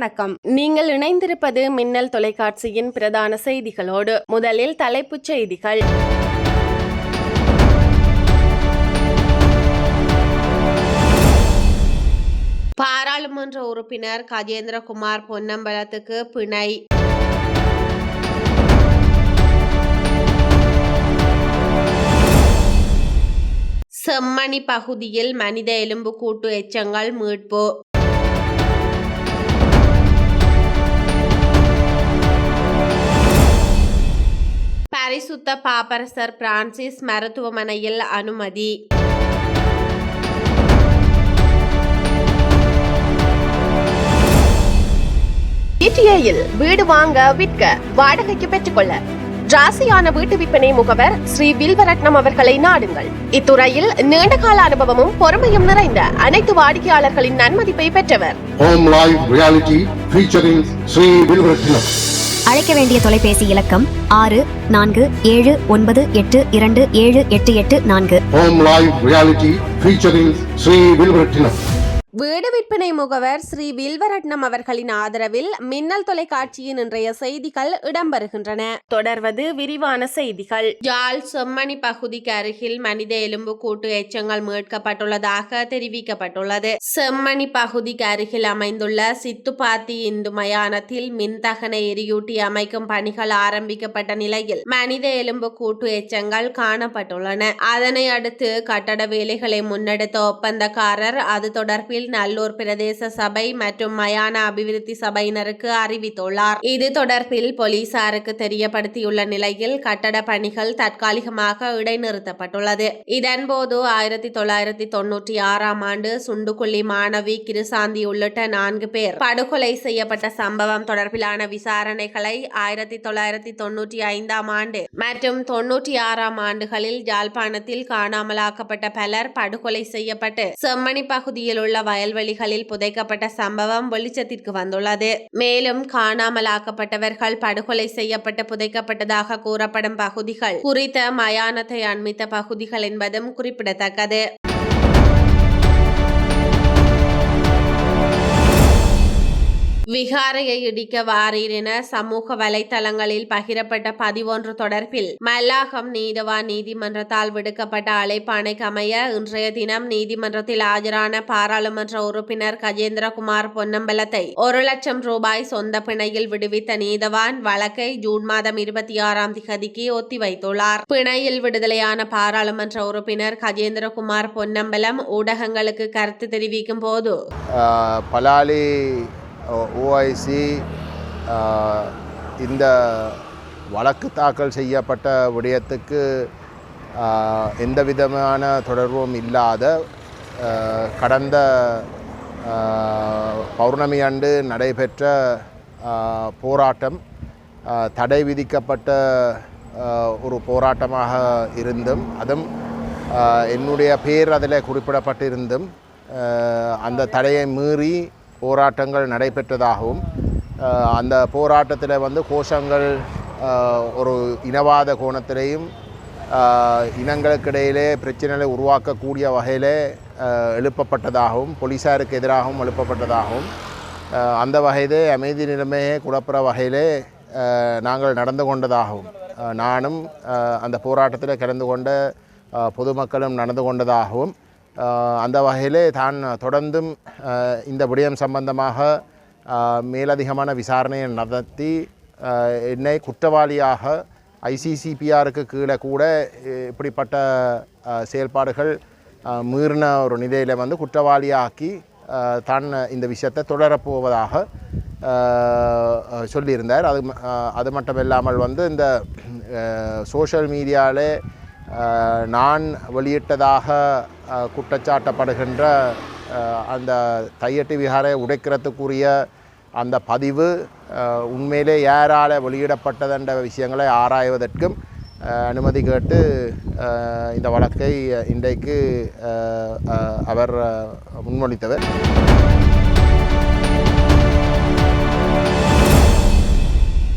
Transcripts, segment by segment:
வணக்கம். நீங்கள் இணைந்திருப்பது மின்னல் தொலைக்காட்சியின் பிரதான செய்திகளோடு முதலில் தலைப்புச் செய்திகள். பாராளுமன்ற உறுப்பினர் கஜேந்திரகுமார் பொன்னம்பலத்துக்கு பிணை. செம்மணி பகுதியில் மனித எலும்பு கூட்டு எச்சங்கள் மீட்பு. பரிசுத்த பாப்பரசர் பிரான்சிஸ் மருத்துவமனையில் அனுமதி. இடிஏயில் வீடு வாங்க விற்க வாடகைக்கு பெற்றுக்கொள்ள. ராசியான வீட்டு விற்பனை முகவர் ஸ்ரீ வில்வரட்னம் அவர்களை நாடுங்கள். இத்துறையில் நீண்டகால அனுபவமும் பொறுமையும் நிறைந்த அனைத்து வாடிக்கையாளர்களின் நன்மதிப்பை பெற்றவர். Home Live Reality featuring Sri Vilvaratnam. அழைக்க வேண்டிய தொலைபேசி இலக்கம் ஆறு நான்கு ஏழு ஒன்பது எட்டு இரண்டு ஏழு எட்டு எட்டு நான்கு. Home Live வீடு விற்பனை முகவர் ஸ்ரீ வில்வரட்னம் அவர்களின் ஆதரவில் மின்னல் தொலைக்காட்சியின் இன்றைய செய்திகள் இடம்பெறுகின்றன. தொடர்வது விரிவான செய்திகள். யாழ் செம்மணி பகுதிக்கு அருகில் மனித எலும்பு கூட்டு எச்சங்கள் மீட்கப்பட்டுள்ளதாக தெரிவிக்கப்பட்டுள்ளது. செம்மணி பகுதிக்கு அருகில் அமைந்துள்ள சித்துப்பாத்தி இந்து மயானத்தில் மின்தகன எரியூட்டி அமைக்கும் பணிகள் ஆரம்பிக்கப்பட்ட நிலையில் மனித எலும்பு கூட்டு எச்சங்கள் காணப்பட்டுள்ளன. அதனை அடுத்து கட்டட வேலைகளை முன்னெடுத்த ஒப்பந்தக்காரர் அது தொடர்பில் நல்லூர் பிரதேச சபை மற்றும் மயான அபிவிருத்தி சபையினருக்கு அறிவித்துள்ளார். இது தொடர்பில் போலீசாருக்கு தெரியப்படுத்தியுள்ள நிலையில் கட்டட பணிகள் தற்காலிகமாக இடைநிறுத்தப்பட்டுள்ளது. இதன்போது ஆயிரத்தி தொள்ளாயிரத்தி தொன்னூற்றி ஆறாம் ஆண்டு சுண்டுக்குள்ளி மாணவி கிருசாந்தி உள்ளிட்ட நான்கு பேர் படுகொலை செய்யப்பட்ட சம்பவம் தொடர்பிலான விசாரணைகளை ஆயிரத்தி தொள்ளாயிரத்தி தொன்னூற்றி ஐந்தாம் ஆண்டு மற்றும் தொன்னூற்றி ஆறாம் ஆண்டுகளில் யாழ்ப்பாணத்தில் காணாமலாக்கப்பட்ட பலர் படுகொலை செய்யப்பட்டு செம்மணி பகுதியில் உள்ள வயல்வெளிகளில் புதைக்கப்பட்ட சம்பவம் வெளிச்சத்திற்கு வந்துள்ளது. மேலும் காணாமலாக்கப்பட்டவர்கள் படுகொலை செய்யப்பட்டு புதைக்கப்பட்டதாக கூறப்படும் பகுதிகள் குறித்த மயானத்தை அண்மித்த பகுதிகள் என்பதும் குறிப்பிடத்தக்கது. விகாரையை இடிக்க வாரீர் என சமூக வலைதளங்களில் பகிரப்பட்ட பதிவொன்று தொடர்பில் மல்லாகம் நீதவான் நீதிமன்றத்தால் விடுக்கப்பட்ட அழைப்பாணைக்கு அமைய இன்றைய தினம் நீதிமன்றத்தில் ஆஜரான பாராளுமன்ற உறுப்பினர் கஜேந்திரகுமார் பொன்னம்பலத்தை ஒரு லட்சம் ரூபாய் சொந்த பிணையில் விடுவித்த நீதவான் வழக்கை ஜூன் மாதம் இருபத்தி ஆறாம் திகதிக்கு ஒத்திவைத்துள்ளார். பிணையில் விடுதலையான பாராளுமன்ற உறுப்பினர் கஜேந்திரகுமார் பொன்னம்பலம் ஊடகங்களுக்கு கருத்து தெரிவிக்கும் போது பலாலி ஓஐசி இந்த வழக்கு தாக்கல் செய்யப்பட்ட விடயத்துக்கு எந்த விதமான தொடர்பும் இல்லாத கடந்த பௌர்ணமி அன்று நடைபெற்ற போராட்டம் தடை விதிக்கப்பட்ட ஒரு போராட்டமாக இருந்தும் அதுவும் என்னுடைய பேர் அதில் குறிப்பிடப்பட்டிருந்தும் அந்த தடையை மீறி போராட்டங்கள் நடைபெற்றதாகவும் அந்த போராட்டத்தில் வந்து கோஷங்கள் ஒரு இனவாத கோணத்திலேயும் இனங்களுக்கிடையிலே பிரச்சனைகளை உருவாக்கக்கூடிய வகையில் எழுப்பப்பட்டதாகவும் போலீஸாருக்கு எதிராகவும் எழுப்பப்பட்டதாகவும் அந்த வகையிலே அமைதி நிலைமையை குழப்புற வகையிலே நாங்கள் நடந்து கொண்டதாகவும் நானும் அந்த போராட்டத்தில் கலந்து கொண்ட பொதுமக்களும் நடந்து கொண்டதாகவும் அந்த வகையிலே தான் தொடர்ந்தும் இந்த விடயம் சம்பந்தமாக மேலதிகமான விசாரணையை நடத்தி என்னை குற்றவாளியாக ஐசிசிபிஆருக்கு கீழே கூட இப்படிப்பட்ட செயல்பாடுகள் மீறின ஒரு நிலையில் வந்து குற்றவாளியாக்கி தான் இந்த விஷயத்தை தொடரப்போவதாக சொல்லியிருந்தார். அது அது மட்டும் இல்லாமல் வந்து இந்த சோஷியல் மீடியாவிலே நான் வெளியிட்டதாக குற்றச்சாட்டப்படுகின்ற அந்த தையட்டி விகாரை உடைக்கிறதுக்குரிய அந்த பதிவு உண்மையிலே யாரால் வெளியிடப்பட்டதென்ற விஷயங்களை ஆராய்வதற்கும் அனுமதி கேட்டு இந்த வழக்கை இன்றைக்கு அவர் முன்மொழித்தவர்.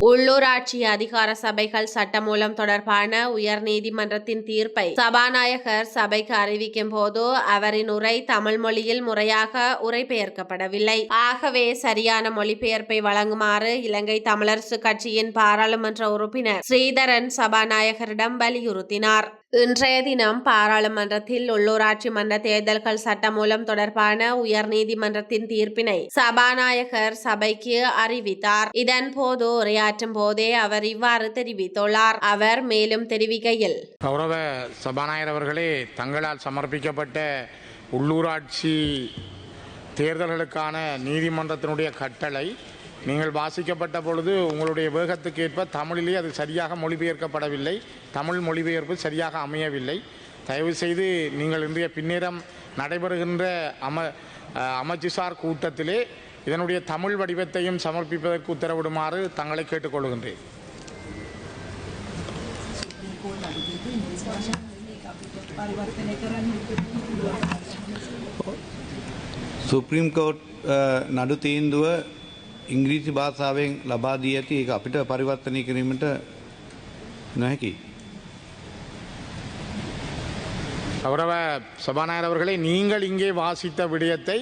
உள்ளூராட்சி அதிகார சபைகள் சட்டமூலம் தொடர்பான உயர் நீதிமன்றத்தின் தீர்ப்பை சபாநாயகர் சபைக்கு அறிவிக்கும் போது அவரின் உரை தமிழ் மொழியில் முறையாக உரைபெயர்க்கப்படவில்லை. ஆகவே சரியான மொழிபெயர்ப்பை வழங்குமாறு இலங்கை தமிழரசு கட்சியின் பாராளுமன்ற உறுப்பினர் ஸ்ரீதரன் சபாநாயகரிடம் வலியுறுத்தினார். இன்றைய தினம் பாராளுமன்றத்தில் உள்ளூராட்சி மன்ற தேர்தல்கள் சட்டமூலம் தொடர்பான உயர்நீதிமன்றத்தின் தீர்ப்பினை சபாநாயகர் சபைக்கு அறிவித்தார். இதன் போது உரையாற்றும் போதே அவர் இவ்வாறு தெரிவித்துள்ளார். அவர் மேலும் தெரிவிக்கையில் கௌரவ சபாநாயகர் அவர்களே தங்களால் சமர்ப்பிக்கப்பட்ட உள்ளூராட்சி தேர்தல்களுக்கான நீதிமன்றத்தினுடைய கட்டளை நீங்கள் வாசிக்கப்பட்ட பொழுது உங்களுடைய வேகத்துக்கேற்ப தமிழிலே அது சரியாக மொழிபெயர்க்கப்படவில்லை தமிழ் மொழிபெயர்ப்பு சரியாக அமையவில்லை தயவு செய்து நீங்கள் இன்றைய பின்னேரம் நடைபெறுகின்ற அம அஹ், அமைச்சுசார் கூட்டத்திலே இதனுடைய தமிழ் வடிவத்தையும் சமர்ப்பிப்பதற்கு உத்தரவிடுமாறு தங்களை கேட்டுக்கொள்கின்றேன் සුප්‍රීම් කෝට් අ, නඩු තීන්දුව ඉංග්‍රීසි භාෂාවෙන් ලබා දී ඇති ඒක අපිට පරිවර්තනය කිරීමට නොහැකි. கௌரவ சபாநாயகர் அவர்களே நீங்கள் இங்கே வாசித்த விடயத்தை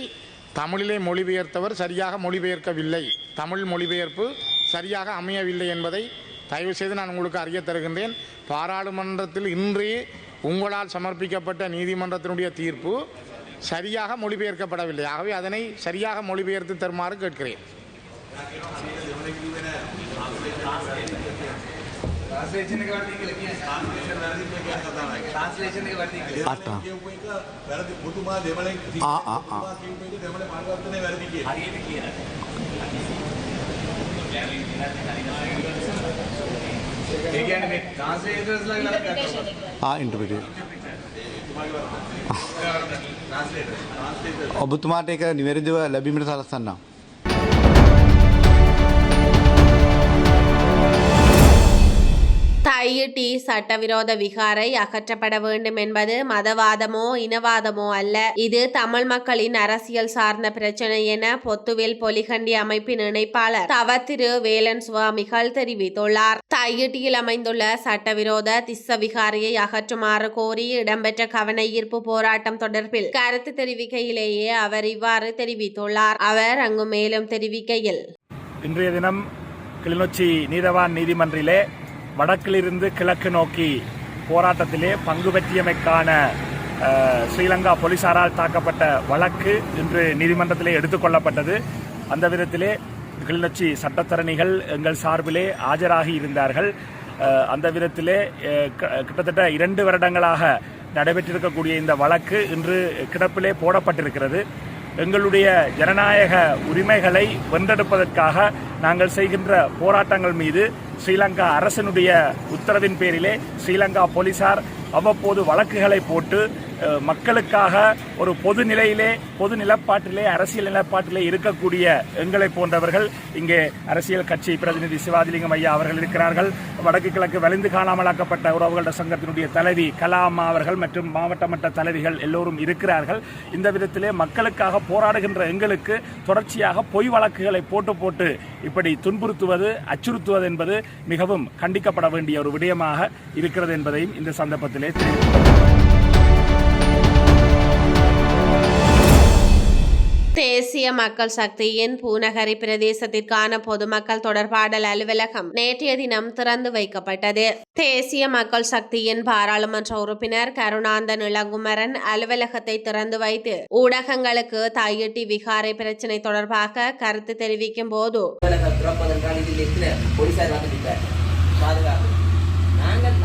தமிழிலே மொழிபெயர்த்தவர் சரியாக மொழிபெயர்க்கவில்லை தமிழ் மொழிபெயர்ப்பு சரியாக அமையவில்லை என்பதை தயவு செய்து நான் உங்களுக்கு அறிய தருகின்றேன் பாராளுமன்றத்தில் இன்று உங்களால் சமர்ப்பிக்கப்பட்ட நீதிமன்றத்தினுடைய தீர்ப்பு சரியாக மொழிபெயர்க்கப்படவில்லை ஆகவே அதனை சரியாக மொழிபெயர்த்து தருமாறு கேட்கிறேன் ට්‍රාන්ස්ලේෂන් එක වර්ධින් කියලා කියන්නේ. ට්‍රාන්ස්ලේෂන් වැරදි කියලා කියන කතාව නේද ට්‍රාන්ස්ලේෂන් එක වර්ධින් කියලා. අට්ටා කියපු එක වැරදි. මුතුමා දෙමළෙන් ආ ආ ආ. කියපු එක දෙමළ පරිවර්තනය වැරදි කියලා. හරියට කියනවා ඒ කියන්නේ මේ ට්‍රාන්ස්ලේටර්ස්ලා ගලක් ආ ඉන්ටර්ප්‍රිටර් ඔබතුමාට ඒක නිවැරදිව ලැබීමට සලස්වන්නම් டி சட்டவிரோத விகாரை அகற்றப்பட வேண்டும் என்பது மதவாதமோ இனவாதமோ அல்ல. இது தமிழ் மக்களின் அரசியல் சார்ந்த பிரச்சனை என பொத்துவேல் பொலிகண்டி அமைப்பின் இணைப்பாளர் தவ திரு வேலன் சுவாமிகள் தெரிவித்துள்ளார். தையிட்டியில் அமைந்துள்ள சட்டவிரோத திஸ்ஸ விகாரையை அகற்றுமாறு கோரி இடம்பெற்ற கவன ஈர்ப்பு போராட்டம் தொடர்பில் கருத்து தெரிவிக்கையிலேயே அவர் இவ்வாறு தெரிவித்துள்ளார். அவர் அங்கு மேலும் தெரிவிக்கையில் இன்றைய தினம் கிளிநொச்சி நீதவான் நீதிமன்றிலே வடக்கிலிருந்து கிழக்கு நோக்கி போராட்டத்திலே பங்கு பெற்றியமைக்கான ஸ்ரீலங்கா போலீசாரால் தாக்கப்பட்ட வழக்கு இன்று நீதிமன்றத்திலே எடுத்துக்கொள்ளப்பட்டது அந்த விதத்திலே கிளிநொச்சி சட்டத்தரணிகள் எங்கள் சார்பிலே ஆஜராகி இருந்தார்கள். அந்த விதத்திலே க- கிட்டத்தட்ட இரண்டு வருடங்களாக நடைபெற்றிருக்கக்கூடிய இந்த வழக்கு இன்று கிடப்பிலே போடப்பட்டிருக்கிறது. எங்களுடைய ஜனநாயக உரிமைகளை வென்றெடுப்பதற்காக நாங்கள் செய்கின்ற போராட்டங்கள் மீது ஸ்ரீலங்கா அரசனுடைய உத்தரவின் பேரிலே ஸ்ரீலங்கா போலீசார் அவ்வப்போது வழக்குகளை போட்டு மக்களுக்காக ஒரு பொது நிலையிலே பொது நிலப்பாட்டிலே அரசியல் நிலப்பாட்டிலே இருக்கக்கூடிய எங்களை போன்றவர்கள் இங்கே அரசியல் கட்சி பிரதிநிதி சிவாஜிலிங்கம் ஐயா அவர்கள் இருக்கிறார்கள். வடக்கு கிழக்கு வலிந்து காணாமலாக்கப்பட்ட உறவுகள சங்கத்தினுடைய தலைவி கலாமா அவர்கள் மற்றும் மாவட்ட மட்ட தலைவிகள் எல்லோரும் இருக்கிறார்கள். இந்த விதத்திலே மக்களுக்காக போராடுகின்ற எங்களுக்கு தொடர்ச்சியாக பொய் வழக்குகளை போட்டு போட்டு இப்படி துன்புறுத்துவது அச்சுறுத்துவது என்பது மிகவும் கண்டிக்கப்பட வேண்டிய ஒரு விடயமாக இருக்கிறது என்பதையும் இந்த சந்தர்ப்பத்திலே தெரிவித்துள்ளார் தேசிய மக்கள் சக்தியின் பூநகரி பிரதேசத்திற்கான பொதுமக்கள் தொடர்பாடல் அலுவலகம் நேற்றைய தினம் திறந்து வைக்கப்பட்டது. தேசிய மக்கள் சக்தியின் பாராளுமன்ற உறுப்பினர் கருணாந்தன் இளங்குமரன் அலுவலகத்தை திறந்து வைத்து ஊடகங்களுக்கு தையிட்டி விகாரை பிரச்சினை தொடர்பாக கருத்து தெரிவிக்கும் போது நாங்கள்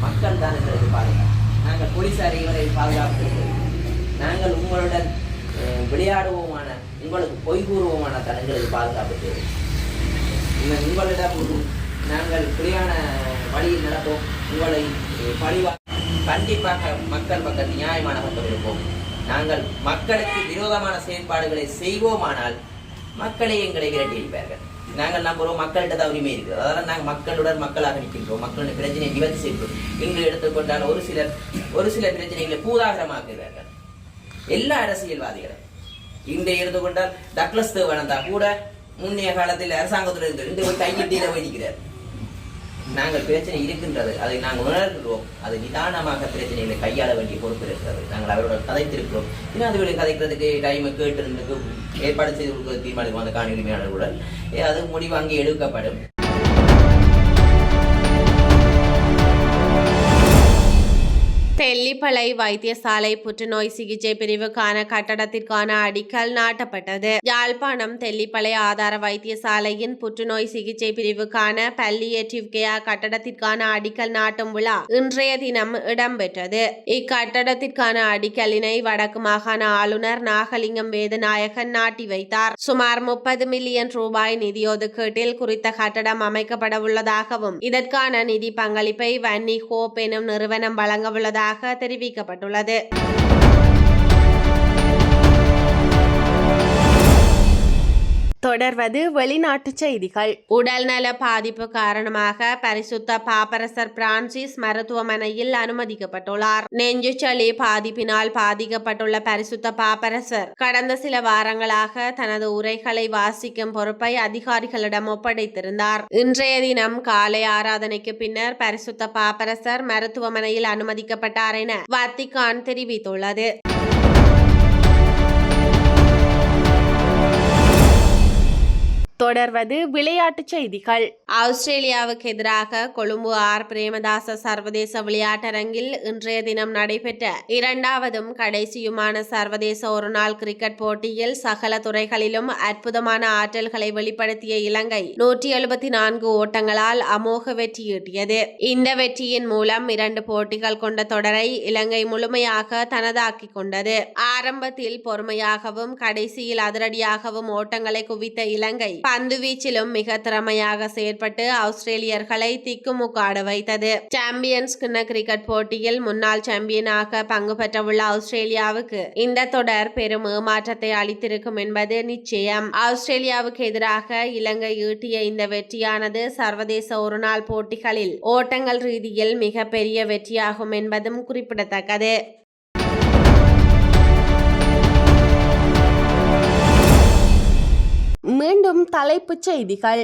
மக்கள் தான் பாதுகாப்பு நாங்கள் இவரை பாதுகாப்பு நாங்கள் உங்களுடன் விளையாடுவோமான உங்களுக்கு பொய் கூறுவோமான தான் பாதுகாப்பு தேவை உங்களிடம் நாங்கள் புரியான வழியில் நடப்போம். உங்களை பழிவா கண்டிப்பாக மக்கள் பக்கம் நியாயமான பக்கம் இருப்போம் நாங்கள் மக்களுக்கு விரோதமான செயற்பாடுகளை செய்வோமானால் மக்களே எங்களை விரட்டியிருப்பார்கள் நாங்கள் நம்புகிறோம் மக்கள்கிட்ட தான் உரிமை இருக்குது. அதனால் நாங்கள் மக்களுடன் மக்களாக நிற்கின்றோம். மக்களுடைய பிரச்சனையை நிவர்த்தி செய்கிறோம் இங்கு எடுத்துக்கொண்டால் ஒரு சிலர் ஒரு சில பிரச்சனைகளை பூதாகரமாக்குகிறார்கள். எல்லா அரசியல்வாதிகளும். இங்கே இருந்து கொண்டால் டக்ளஸ் தேவானந்தா கூட முன்னைய காலத்தில் அரசாங்கத்தில் இருந்து இன்று போய் கையிட்டியில வைக்கிறார் நாங்கள் பிரச்சனை இருக்கின்றது அதை நாங்கள் உணர்கிறோம் அது நிதானமாக பிரச்சனைகளை கையாள வேண்டிய பொறுப்பு இருக்கிறது. நாங்கள் அவருடன் கதைத்திருக்கிறோம். இன்னும் அதுகளை கதைக்கிறதுக்கு டைமை கேட்டு ஏற்பாடு செய்து கொடுக்க தீர்மானிக்கும் அந்த காணி உரிமையாளர்களுடன் அது முடிவு அங்கே எடுக்கப்படும். தெல்லிப்பளை வைத்தியசாலை புற்றுநோய் சிகிச்சை பிரிவுக்கான கட்டடத்திற்கான அடிக்கல் நாட்டப்பட்டது. யாழ்ப்பாணம் தெல்லிப்பளை ஆதார வைத்தியசாலையின் புற்றுநோய் சிகிச்சை பிரிவுக்கான பல்லியேட்டிவ் கேர் கட்டடத்திற்கான அடிக்கல் நாட்டும் விழா இன்றைய தினம் இடம்பெற்றது. இக்கட்டடத்திற்கான அடிக்கலினை வடக்கு மாகாண ஆளுநர் நாகலிங்கம் வேதநாயகன் நாட்டி வைத்தார். சுமார் முப்பது மில்லியன் ரூபாய் நிதி ஒதுக்கீட்டில் குறித்த கட்டடம் அமைக்கப்பட உள்ளதாகவும் இதற்கான நிதி பங்களிப்பை வன்னி ஹோப் எனும் நிறுவனம் வழங்க உள்ளதாக தெரிவிக்கப்பட்டுள்ளது. தொடர்வது வெளிநாட்டு செய்திகள். உடல்நல பாதிப்பு காரணமாக பரிசுத்த பாப்பரசர் பிரான்சிஸ் மருத்துவமனையில் அனுமதிக்கப்பட்டுள்ளார். நெஞ்சுச்சளி பாதிப்பினால் பாதிக்கப்பட்டுள்ள பரிசுத்த பாப்பரசர் கடந்த சில வாரங்களாக தனது உரைகளை வாசிக்கும் பொறுப்பை அதிகாரிகளிடம் ஒப்படைத்திருந்தார். இன்றைய தினம் காலை ஆராதனைக்கு பின்னர் பரிசுத்த பாப்பரசர் மருத்துவமனையில் அனுமதிக்கப்பட்டார் என வத்திகான் தெரிவித்துள்ளது. தொடர்வது விளையாட்டுச் செய்திகள். ஆஸ்திரேலியாவுக்கு எதிராக கொழும்பு ஆர். பிரேமதாச சர்வதேச விளையாட்டரங்கில் இன்றைய தினம் நடைபெற்ற இரண்டாவதும் கடைசியுமான சர்வதேச ஒருநாள் கிரிக்கெட் போட்டியில் சகல துறைகளிலும் அற்புதமான ஆற்றல்களை வெளிப்படுத்திய இலங்கை நூற்றி எழுபத்தி நான்கு ஓட்டங்களால் அமோக வெற்றியீட்டியது இந்த வெற்றியின் மூலம் இரண்டு போட்டிகள் கொண்ட தொடரை இலங்கை முழுமையாக தனதாக்கிக் கொண்டது. ஆரம்பத்தில் பொறுமையாகவும் கடைசியில் அதிரடியாகவும் ஓட்டங்களை குவித்த இலங்கை பந்து வீச்சிலும் மிக திறமையாக செயற்பட்டு ஆஸ்திரேலியர்களை திக்குமுக்காட வைத்தது. சாம்பியன்ஸ் கிண்ண கிரிக்கெட் போட்டியில் முன்னாள் சாம்பியனாக பங்கு பெற்றவுள்ள ஆஸ்திரேலியாவுக்கு இந்த தொடர் பெரும் ஏமாற்றத்தை அளித்திருக்கும் என்பது நிச்சயம். ஆஸ்திரேலியாவுக்கு எதிராக இலங்கை ஈட்டிய இந்த வெற்றியானது சர்வதேச ஒருநாள் போட்டிகளில் ஓட்டங்கள் ரீதியில் மிக பெரிய வெற்றியாகும் என்பதும் குறிப்பிடத்தக்கது. மீண்டும் தலைப்புச் செய்திகள்.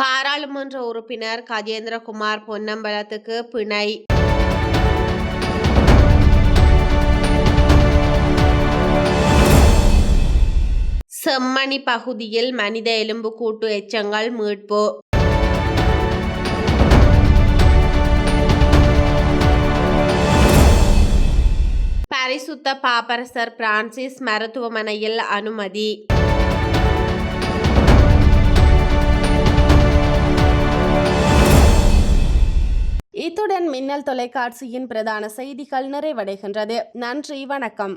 பாராளுமன்ற உறுப்பினர் கஜேந்திரகுமார் பொன்னம்பலத்துக்கு பிணை. செம்மணி பகுதியில் மனித எலும்புக்கூட்டு எச்சங்கள் மீட்பு. பரிசுத்த பாப்பரசர் பிரான்சிஸ் மருத்துவமனையில் அனுமதி. இத்துடன் மின்னல் தொலைக்காட்சியின் பிரதான செய்திகள் நிறைவடைகின்றது. நன்றி வணக்கம்.